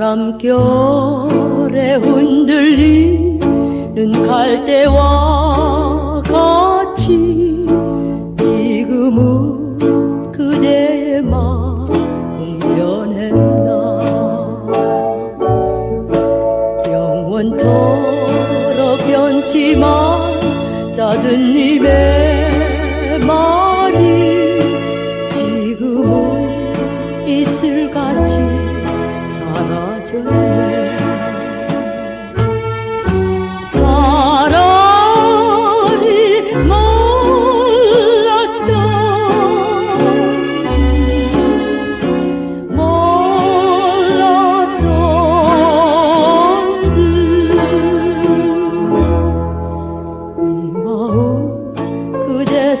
물결에 흔들리는 갈대와 같이 지금은 그대의 마음 변했나. 영원토록 변치만 작은 입의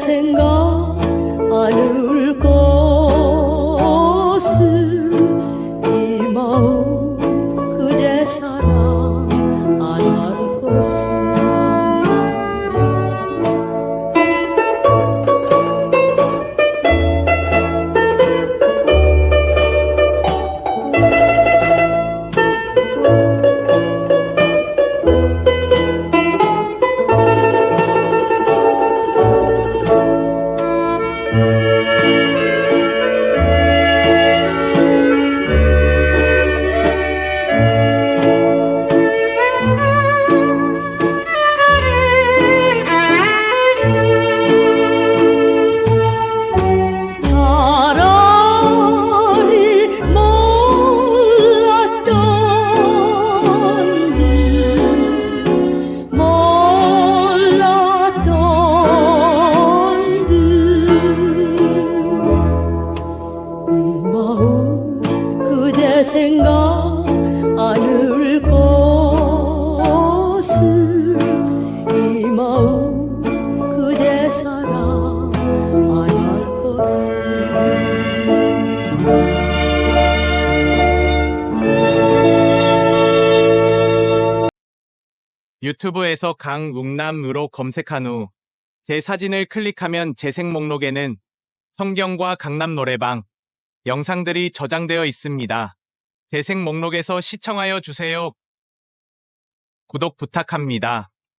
생각 그대 생각 안을 것을 이 마음 그대 사랑 안 할 것을. 유튜브에서 강웅남으로 검색한 후 제 사진을 클릭하면 재생 목록에는 성경과 강남 노래방 영상들이 저장되어 있습니다. 재생 목록에서 시청하여 주세요. 구독 부탁합니다.